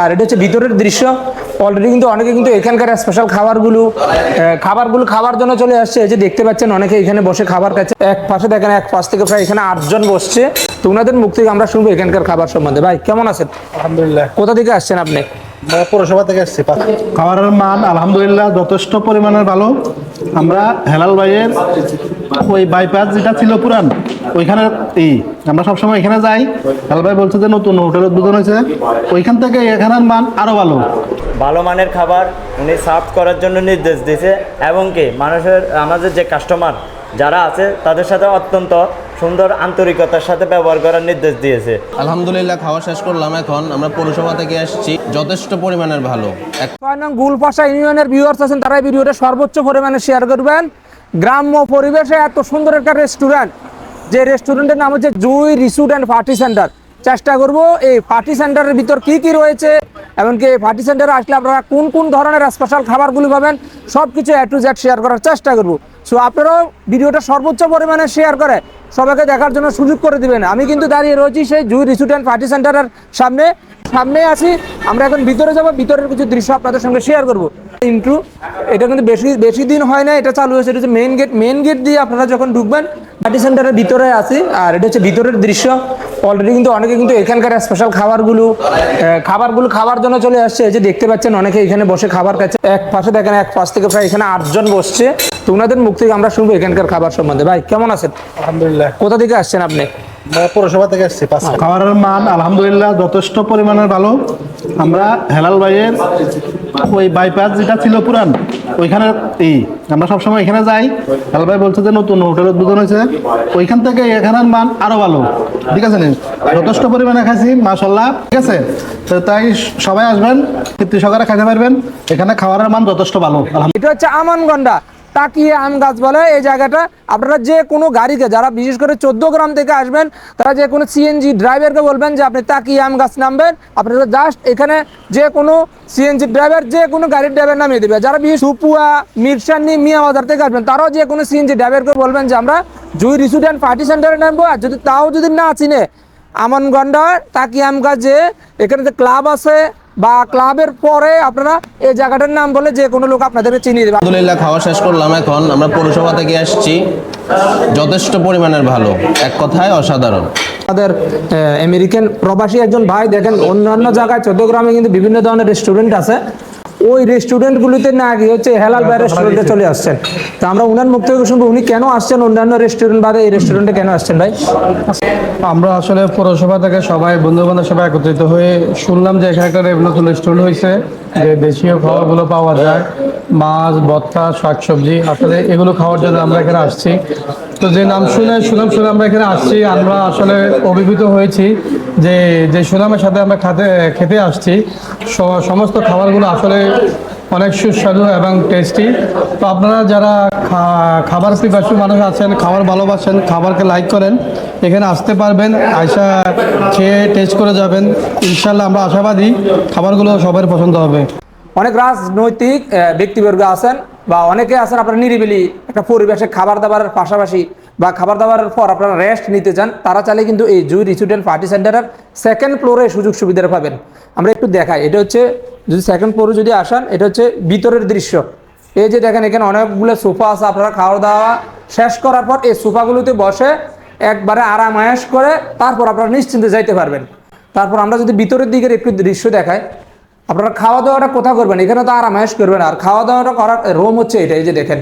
আর এটা হচ্ছে ভিতরের দৃশ্য। অলরেডি কিন্তু অনেকে কিন্তু এখানকার স্পেশাল খাবারগুলো খাবারগুলো খাবার জন্য চলে আসছে। এই যে দেখতে পাচ্ছেন অনেকে এখানে বসে খাবার খাচ্ছে। এক পাশে দেখেন এক পাশ থেকে প্রায় এখানে আটজন বসছে। তো ওনাদের মুখ থেকে আমরা শুনব এখানকার খাবার সম্বন্ধে। ভাই কেমন আছেন? আলহামদুলিল্লাহ। কোথা থেকে আসছেন আপনি? পৌরসভা থেকে আসছি খাবারের মান আলহামদুলিল্লাহ যথেষ্ট পরিমাণের ভালো। আমরা হেলাল ভাইয়ের ওই বাইপাস যেটা ছিল পুরান ওইখানে এই আমরা সবসময় এখানে যাই। হেলাল ভাই বলছে যে নতুন হোটেল উদ্বোধন হয়েছে। ওইখান থেকে এখানের মান আরও ভালো। ভালো মানের খাবার উনি সার্ভ করার জন্য নির্দেশ দিয়েছে এবং কি মানুষের আমাদের যে কাস্টমার যারা আছে তাদের সাথে অত্যন্ত সুন্দর আন্তরিকতার সাথে ব্যবহার করার নির্দেশ দিয়েছে। আলহামদুলিল্লাহ খাওয়া শেষ করলাম এখন। আমরা পৌরসভা থেকে আসছি। যথেষ্ট পরিমাণের ভালো। গুলপাশা ইউনিয়নের ভিউয়ার্স আছেন তারা এই ভিডিওটা সর্বোচ্চ পরিমাণে শেয়ার করবেন। গ্রাম্য পরিবেশে এত সুন্দর একটা রেস্টুরেন্ট যে রেস্টুরেন্টের নাম হচ্ছে Jui resort and party centre. চেষ্টা করব এই পার্টি সেন্টারের ভিতর কি কি রয়েছে এমনকি এই পার্টি সেন্টারে আসলে আপনারা কোন কোন ধরনের স্পেশাল খাবারগুলি পাবেন সব কিছু এ টু জেড শেয়ার করার চেষ্টা করব। সো আপনারাও ভিডিওটা সর্বোচ্চ পরিমাণে শেয়ার করে সবাইকে দেখার জন্য সুযোগ করে দিবেন। আমি কিন্তু দাঁড়িয়ে রয়েছি সেই জুই রিসুট অ্যান্ড পার্টি সেন্টারের সামনে। সামনে আছি। আমরা এখন ভিতরে যাব। ভিতরের কিছু দৃশ্য আপনাদের সঙ্গে শেয়ার করব। ইন্ট্রু, এটা কিন্তু বেশি বেশি দিন হয় না এটা চালু হয়েছে, এটা হচ্ছে মেন গেট মেন গেট দিয়ে আপনারা যখন ঢুকবেন, পার্টি সেন্টারের ভিতরে আছি। আর এটা হচ্ছে ভিতরের দৃশ্য। অলরেডি কিন্তু অনেকে কিন্তু এখানকার স্পেশাল খাবারগুলো খাবারগুলো খাওয়ার জন্য চলে আসছে। এই যে দেখতে পাচ্ছেন, অনেকে এখানে বসে খাবার খাচ্ছে। এক পাশে দেখেন, এক পাশ থেকে প্রায় এখানে আটজন বসছে। তো ওনাদের মুখ থেকে আমরা শুনব এখানকার খাবার সম্বন্ধে। ভাই কেমন আছেন? আলহামদুলিল্লাহ। কোথা থেকে আসছেন আপনি? পৌরসভা থেকে আসছি খাবারের মান আলহামদুলিল্লাহ যথেষ্ট পরিমাণের ভালো। আমরা হেলাল ভাইয়ের ওই বাইপাস যেটা ছিল পুরান ওইখানে এই আমরা সবসময় এখানে যাই। হেলাল ভাই বলছে যে নতুন হোটেল উদ্বোধন হয়েছে। ওইখান থেকে এখানের মান আরও ভালো। ঠিক আছে যথেষ্ট পরিমাণে খাইছি মাসাল্লাহ ঠিক আছে? তো তাই সবাই আসবেন তৃপ্তি সহকারে খাইতে পারবেন। এখানে খাবারের মান যথেষ্ট ভালো। এটা হচ্ছে আমনগন্ডা। তাকিয়ে আম গাছ বলে, এই জায়গাটা আপনারা যে কোনো গাড়িকে যারা বিশেষ করে চোদ্দ গ্রাম থেকে আসবেন, তারা যে কোনো সিএনজি ড্রাইভারকে বলবেন যে আপনি তাকিয়ে আম গাছ নামবেন। আপনারা জাস্ট এখানে যে কোনো সিএনজি ড্রাইভার যে কোনো গাড়ির ড্রাইভার নামিয়ে দেবে। যারা বিশেষ সুপুয়া, মিরসানি, মিয়া বাজার থেকে আসবেন, তারাও যে কোনো সিএনজি ড্রাইভারকে বলবেন যে আমরা জুই রিসুডেন্ট পার্টি সেন্টারে নামবো। আর যদি তাও যদি না চিনে আমনগন্ডা তাকিয়ে আম গাছ যে, এখানে যে ক্লাব আছে বা ক্লাবের পরে আপনারা এই জায়গাটার নাম বলে যে কোনো লোক আপনাদেরকে চিনিয়ে দেবে। আলহামদুলিল্লাহ খাওয়া শেষ করলাম এখন। আমরা পৌরসভা থেকে আসছি। যথেষ্ট পরিমাণের ভালো। এক কথায় অসাধারণ। আমাদের আমেরিকান প্রবাসী একজন ভাই দেখেন অন্যান্য জায়গায় চোদ্দগ্রামে কিন্তু বিভিন্ন ধরনের রেস্টুরেন্ট আছে। ওই রেস্টুরেন্টগুলিতে না গিয়ে হচ্ছে হেলাল ভাই রেস্টুরেন্টে চলে আসছেন। তো আমরা উনার মুখ থেকে শুনব উনি কেন আসছেন? অন্যান্য রেস্টুরেন্ট বাদে এই রেস্টুরেন্টে কেন আসছেন ভাই? আমরা আসলে পৌরসভা থেকে সবাই বন্ধু বান্ধব সবাই একত্রিত হয়ে শুনলাম যে এখানে একটা নতুন রেস্টুরেন্ট হয়েছে। যে দেশীয় খাবারগুলো পাওয়া যায়, মাছ ভত্তা শাকসবজি, আসলে এগুলো খাওয়ার জন্য আমরা এখানে আসছি। তো যে নাম শুনে, সুনাম শুনে আমরা এখানে আসছি, আমরা আসলে অভিভূত হয়েছি যে যে সুনামের সাথে আমরা খাতে, খেতে আসছি। সমস্ত খাবারগুলো আসলে অনেক সুস্বাদু এবং টেস্টি তো আপনারা যারা খাবার পিপাসু মানুষ আছেন, খাবার ভালোবাসেন, খাবারকে লাইক করেন, এখানে আসতে পারবেন। আয়সা খেয়ে টেস্ট করে যাবেন। ইনশাল্লাহ আমরা আশাবাদী খাবারগুলো সবার পছন্দ হবে। অনেক রাজনৈতিক ব্যক্তিবর্গ আছেন বা অনেকে আছেন আপনারা নিরিবিলি একটা পরিবেশে খাবার দাবারের পাশাপাশি বা খাবার দাবারের পর আপনারা রেস্ট নিতে চান, তারা চাইলে কিন্তু এই জুই রিসিডেন্ট পার্টি সেন্টারের সেকেন্ড ফ্লোরে সুযোগ সুবিধা পাবেন। আমরা একটু দেখাই, এটা হচ্ছে যদি সেকেন্ড ফ্লোরে যদি আসেন, এটা হচ্ছে ভিতরের দৃশ্য। এই যে দেখেন, এখানে অনেকগুলো সোফা আছে, আপনারা খাওয়া দাওয়া শেষ করার পর এই সোফাগুলোতে বসে একবারে আরাম আয়াস করে তারপর আপনারা নিশ্চিন্তে যাইতে পারবেন। তারপর আমরা যদি ভিতরের দিকের একটু দৃশ্য দেখাই, আপনারা খাওয়া দাওয়াটা কোথাও করবেন? এখানে তো আরাম আয়াস করবেন আর খাওয়া দাওয়াটা করার রুম হচ্ছে এটা, এই যে দেখেন।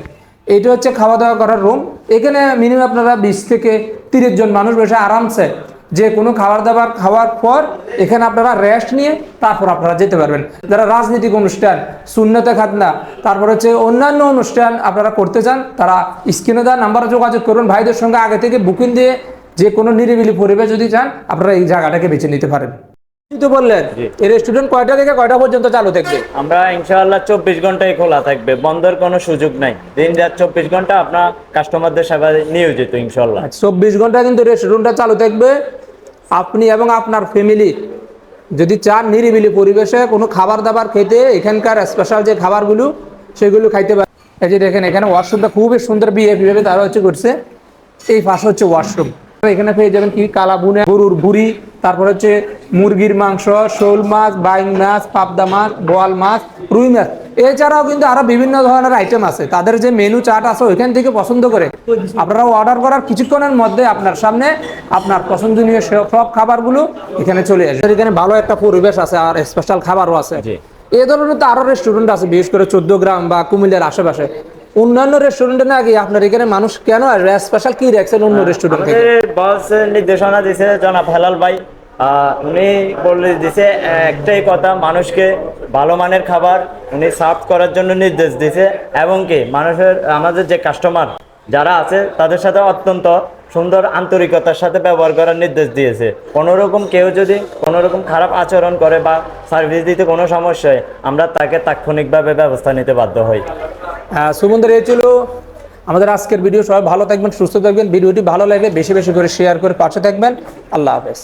এটা হচ্ছে খাওয়া দাওয়া করার রুম। এখানে মিনিমাম আপনারা বিশ থেকে তিরিশ জন মানুষ বসে আরামসে যে কোনো খাবার দাবার খাওয়ার পর এখানে আপনারা রেস্ট নিয়ে তারপর আপনারা যেতে পারবেন। যারা রাজনৈতিক অনুষ্ঠান শূন্যতে খাতনা তারপর হচ্ছে অন্যান্য অনুষ্ঠান আপনারা করতে চান তারা স্ক্রিনে দেওয়া নাম্বারে যোগাযোগ করুন। ভাইদের সঙ্গে আগে থেকে বুকিং দিয়ে যে কোনো নিরিবিলি পরিবেশ যদি চান আপনারা এই জায়গাটাকে বেছে নিতে পারেন। তো বললেন এই রেস্টুরেন্ট কয়টা থেকে কয়টা পর্যন্ত চালু থাকবে? আমরা ইনশাআল্লাহ চব্বিশ ঘন্টাই খোলা থাকবে। বন্ধের কোনো সুযোগ নাই। দিন রাত চব্বিশ ঘণ্টা আপনার কাস্টমারদের সেবায় নিয়োজিত ইনশাল্লাহ চব্বিশ ঘণ্টা কিন্তু রেস্টুরেন্টটা চালু থাকবে। আপনি এবং আপনার ফ্যামিলি যদি চান নিরিবিলি পরিবেশে কোনো খাবার দাবার খেতে, এখানকার স্পেশাল যে খাবারগুলো, সেগুলো খাইতে পারেন। এই যে দেখেন, এখানে ওয়াশরুমটা খুবই সুন্দর বিয়ে বিভাবে তারা হচ্ছে করছে। এই পাশে হচ্ছে ওয়াশরুম এখানে পেয়ে যাবেন কি? কালা বুনে গরুর বুড়ি তারপর হচ্ছে মুরগির মাংস, শোল মাছ, বাইং মাছ, পাবদা মাছ, বোয়াল মাছ, রুই মাছ। এছাড়াও কিন্তু আরও বিভিন্ন ধরনের আইটেম আছে। তাদের যে মেনু চার্ট আছে ওইখান থেকে পছন্দ করে আপনারা অর্ডার করার কিছুক্ষণের মধ্যে আপনার সামনে আপনার পছন্দনীয় সব সব খাবারগুলো এখানে চলে আসবে। এখানে ভালো একটা পরিবেশ আছে আর স্পেশাল খাবারও আছে। এ ধরনের তো আরও রেস্টুরেন্ট আছে বিশেষ করে চোদ্দ গ্রাম বা কুমিল্লার আশেপাশে। অন্যান্য রেস্টুরেন্টে না গিয়ে আপনার এখানে মানুষ কেন স্পেশাল কি রাখছেন অন্য রেস্টুরেন্ট থেকে? বস নির্দেশনা দিছে জনাব হেলাল ভাই। উনি বলে দিছে, একটাই কথা, মানুষকে ভালো মানের খাবার উনি সার্ভ করার জন্য নির্দেশ দিছে এবং কি মানুষের, আমাদের যে কাস্টমার যারা আছে, তাদের সাথে অত্যন্ত সুন্দর আন্তরিকতার সাথে ব্যবহার করার নির্দেশ দিয়েছে। কোনো রকম কেউ যদি কোনো রকম খারাপ আচরণ করে বা সার্ভিস দিতে কোনো সমস্যায় আমরা তাকে তাৎক্ষণিকভাবে ব্যবস্থা নিতে বাধ্য হই। সুমন্দর এই ছিল আমাদের আজকের ভিডিও। সবাই ভালো থাকবেন, সুস্থ থাকবেন। ভিডিওটি ভালো লাগলে বেশি বেশি করে শেয়ার করে পাশে থাকবেন। আল্লাহ হাফেজ।